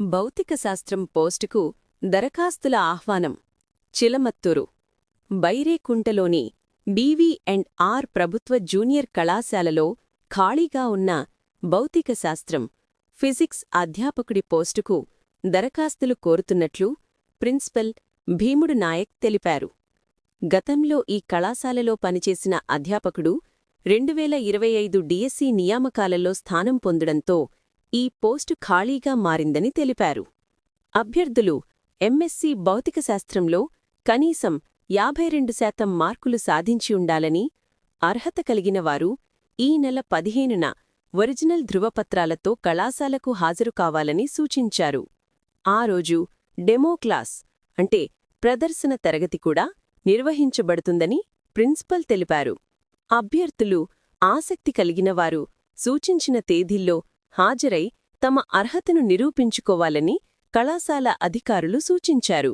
భౌతిక శాస్త్రం పోస్టుకు దరఖాస్తుల ఆహ్వానం. చిలమత్తూరు. బైరేకుంటలోని బీవీ అండ్ ఆర్ ప్రభుత్వ జూనియర్ కళాశాలలో ఖాళీగా ఉన్న భౌతిక శాస్త్రం ఫిజిక్స్ అధ్యాపకుడి పోస్టుకు దరఖాస్తులు కోరుతున్నట్లు ప్రిన్సిపల్ భీముడు నాయక్ తెలిపారు. గతంలో ఈ కళాశాలలో పనిచేసిన అధ్యాపకుడు రెండువేల ఇరవై ఐదు డిఎస్సి నియామకాలలో స్థానం పొందడంతో ఈ పోస్టు ఖాళీగా మారిందని తెలిపారు. అభ్యర్థులు ఎంఎస్సి భౌతిక శాస్త్రంలో కనీసం యాభై రెండు శాతం మార్కులు సాధించి ఉండాలని అర్హత కలిగిన వారు ఈ నెల పదిహేనున ఒరిజినల్ ధృవపత్రాలతో కళాశాలకు హాజరు కావాలని సూచించారు. ఆ రోజు డెమో క్లాస్ అంటే ప్రదర్శన తరగతి కూడా నిర్వహించబడుతుందని ప్రిన్సిపల్ తెలిపారు. అభ్యర్థులు ఆసక్తి కలిగినవారు సూచించిన తేదీల్లో హాజరై తమ అర్హతను నిరూపించుకోవాలని కళాశాల అధికారులు సూచించారు.